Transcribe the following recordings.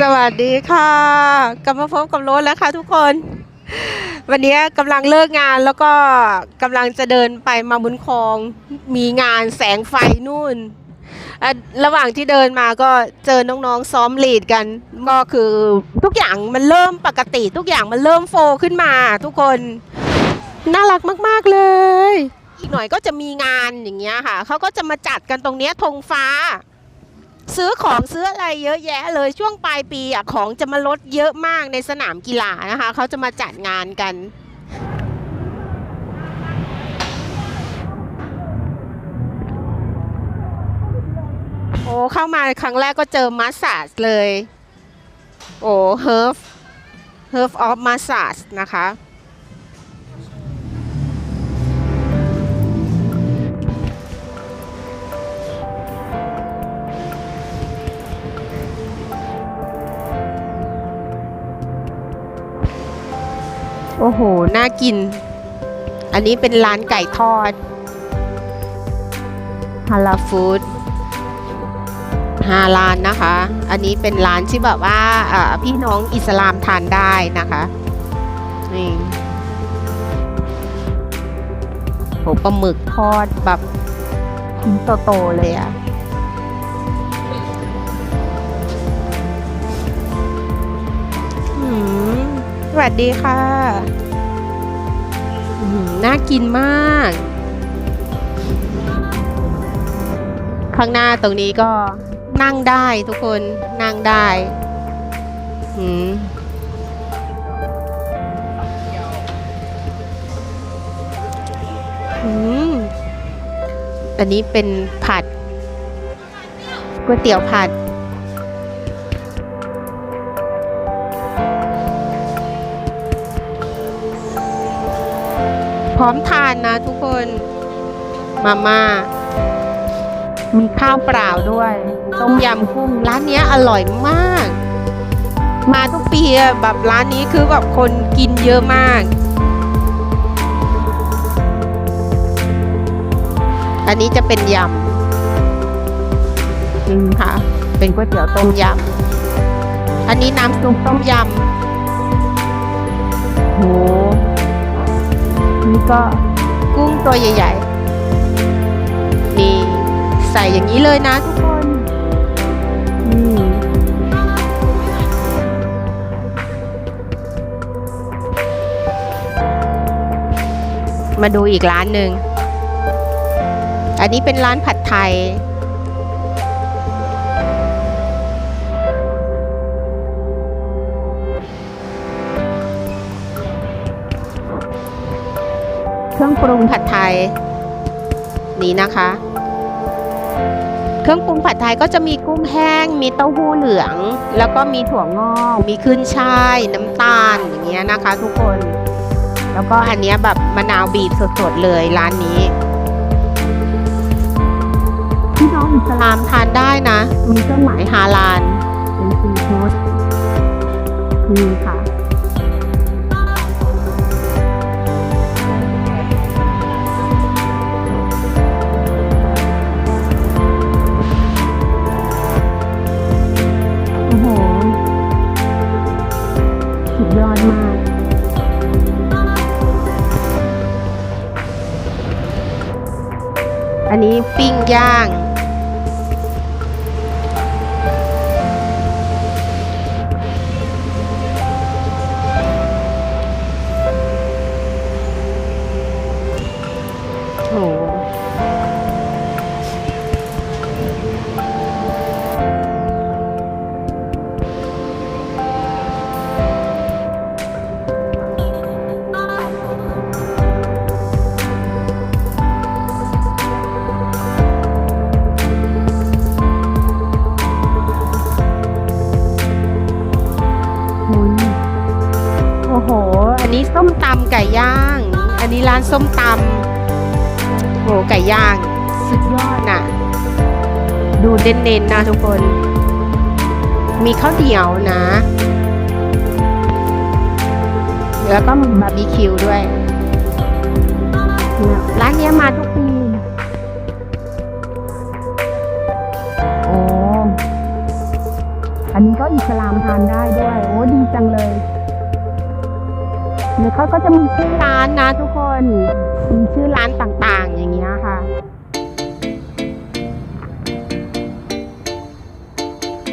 สวัสดีค่ะ กลับมาพบกับรถแล้วค่ะทุกคน วันนี้กำลังเลิกงานแล้วก็กำลังจะเดินไปมาบุญคลอง มีงานแสงไฟนู่น ระหว่างที่เดินมาก็เจอน้องๆซ้อมลีดกัน ก็คือทุกอย่างมันเริ่มปกติ ทุกอย่างมันเริ่มโฟล์ขึ้นมา ทุกคนน่ารักมากๆเลย อีกหน่อยก็จะมีงานอย่างเงี้ยค่ะเขาก็จะมาจัดกันตรงเนี้ยธงฟ้า ซื้อของซื้ออะไรเยอะแยะเลยช่วงปลายปีอะของจะมาลดเยอะมากในสนามกีฬานะคะ เขาจะมาจัดงานกันโอ้เข้ามาครั้งแรกก็เจอมาสซาจเลย โอ้เฮิร์ฟเฮิร์ฟออฟมาสซาจนะคะ โอ้โห น่ากิน อันนี้เป็นร้านไก่ทอดฮาลาฟู้ดฮาลานนะคะ อันนี้เป็นร้านที่แบบว่าพี่น้องอิสลามทานได้นะคะนี่โหปลาหมึกทอดแบบชิ้นโตๆเลยอะอืมสวัสดีค่ะ น่ากินมาก ข้างหน้าตรงนี้ก็นั่งได้ทุกคนนั่งได้อืมอืมอันนี้เป็นผัดก๋วยเตี๋ยวผัด ร้อมทานนะทุกคน มาม่ามีข้าวเปล่าด้วยต้มยำกุ้งร้านเนี้ยอร่อยมาก มาทุกปีอะแบบร้านนี้คือแบบคนกินเยอะมาก อันนี้จะเป็นยำอืมค่ะ เป็นก๋วยเตี๋ยวต้มยำอันนี้น้ำซุปต้มยำโห นี่ก็กุ้งตัวใหญ่ๆ นี่ ใส่อย่างนี้เลยนะทุกคนนี่มาดูอีกร้านหนึ่ง อันนี้เป็นร้านผัดไทย เครื่องปรุงผัดไทย นี่นะคะ เครื่องปรุงผัดไทยก็จะมีกุ้งแห้ง มีเต้าหู้เหลือง แล้วก็มีถั่วงอก มีขึ้นช่าย น้ำตาลอย่างเงี้ยนะคะ ทุกคน แล้วก็อันเนี้ยแบบมะนาวบีบสดๆเลยร้านนี้พี่น้องอิสลามทานได้นะ มีเครื่องหมายฮาลาลเป็นซีฟู้ดนี่ค่ะ ย่าง นนี้ส้มตำไก่ย่าง อันนี้ร้านส้มตำโอ้ไก่ย่าง สุดยอดน่ะ ดูเน้นๆนะทุกคน มีข้าวเหนียวนะ แล้วก็มีบาร์บีคิวด้วย ร้านเนี้ยมาทุกปีโอ้อันนนี้ก็อิสลามทานได้ด้วย โอ้ดีจังเลย หรือเขาก็จะมีชื่อร้านนะทุกคน มีชื่อร้านต่างๆ อย่างเงี้ยค่ะ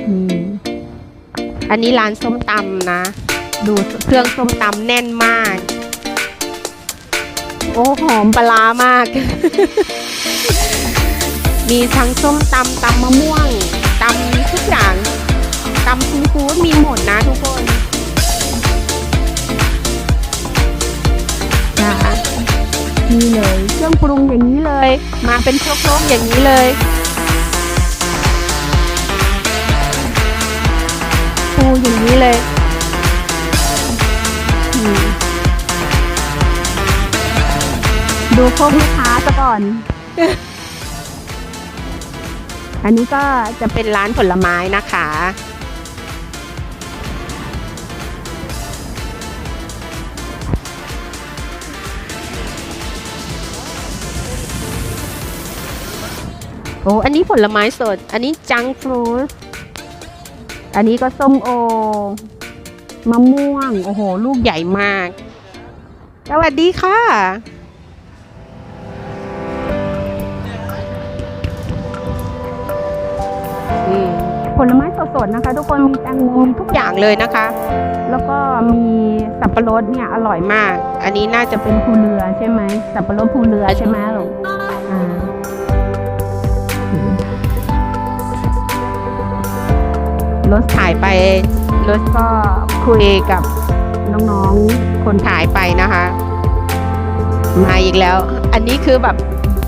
นี่อันนี้ร้านส้มตำนะ ดูเครื่องส้มตำแน่นมาก โอ้หอมปลาร้ามาก มีทั้งส้มตำตำมะม่วง รื่องปรุงอย่างนี้เลย มาเป็นครกๆอย่างนี้เลยปูอย่างนี้เลยดูพวกลูกค้าซะก่อน อันนี้ก็จะเป็นร้านผลไม้นะคะ อ้อันนี้ผลไม้สด อันนี้จังฟรุตอันนี้ก็ส้มโอ มะม่วง โอ้โห ลูกใหญ่มาก สวัสดีค่ะ ผลไม้สดๆนะคะ ทุกคนมีแตงโมมีทุกอย่างเลยนะคะ แล้วก็มีสับปะรดเนี่ยอร่อยมาก อันนี้น่าจะเป็นภูเรือใช่ไหม สับปะรดภูเรือใช่ไหมหลูกอ่ รถถ่ายไปรถก็คุยกับน้องๆคนถ่ายไปนะคะ มาอีกแล้ว อันนี้คือแบบ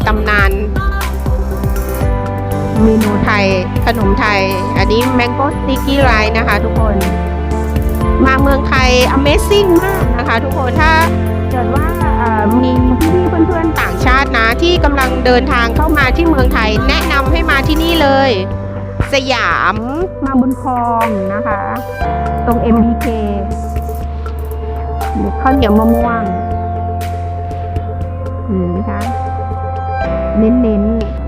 ตำนานเมนูไทยขนมไทย อันนี้ Mango Sticky Rice นะคะ ทุกคน มาเมืองไทย Amazing มากนะคะ ทุกคนถ้าเกิดว่ามีพี่ๆเพื่อนๆต่างชาตินะ ที่กำลังเดินทางเข้ามาที่เมืองไทย แนะนำให้มาที่นี่เลย สยาม มาบุญคลองนะคะ ตรง MBK ข้าวเหนียวมะม่วงอืมนะคะเน้นๆ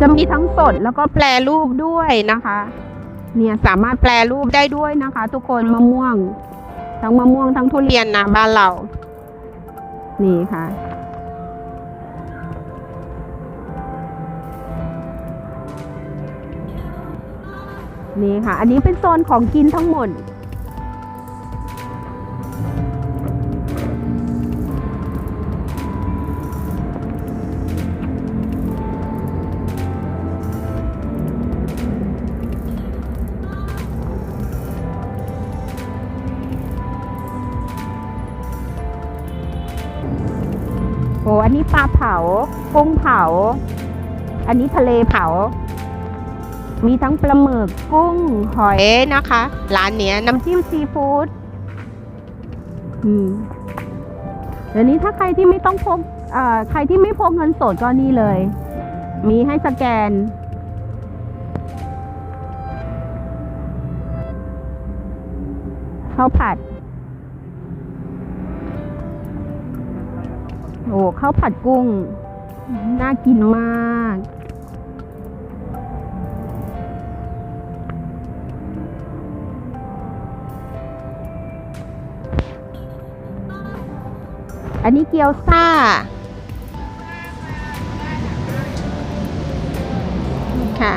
จะมีทั้งสดแล้วก็แปรรูปด้วยนะคะ เนี่ยสามารถแปรรูปได้ด้วยนะคะ ทุกคนมะม่วง ทั้งมะม่วงทั้งทุเรียนนะบ้านเรา นี่ค่ะ นี่ค่ะ อันนี้เป็นโซนของกินทั้งหมด โอ้อันนี้ปลาเผา กุ้งเผา อันนี้ทะเลเผา มีทั้งปลาหมึกกุ้งหอยนะคะ ร้านเนี้ยน้ำจิ้มซีฟู้ดอืมเดี๋ยวนี้ถ้าใครที่ไม่ต้องพกเอ่อใครที่ไม่พกเงินสดก็นี่เลย มีให้สแกน ข้าวผัด โอ้ข้าวผัดกุ้ง น่ากินมาก อันนี้เกี๊ยวซ่าค่ะ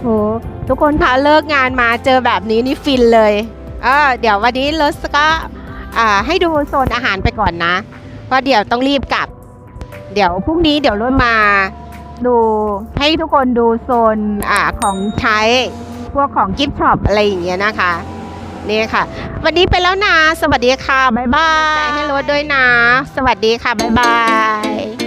โหทุกคนคะเลิกงานมาเจอแบบนี้นี่ฟินเลย เออเดี๋ยววันนี้รถก็อ่าให้ดูโซนอาหารไปก่อนนะเพราะเดี๋ยวต้องรีบกลับ เดี๋ยวพรุ่งนี้เดี๋ยวรถมาดูให้ทุกคนดูโซนอ่าของใช้พวกของกิฟต์ช็อปอะไรอย่างเงี้ยนะคะนี่ค่ะ วันนี้ไปแล้วนะ สวัสดีค่ะ บ๊ายบายใจให้รถด้วยนะ สวัสดีค่ะ บ๊ายบาย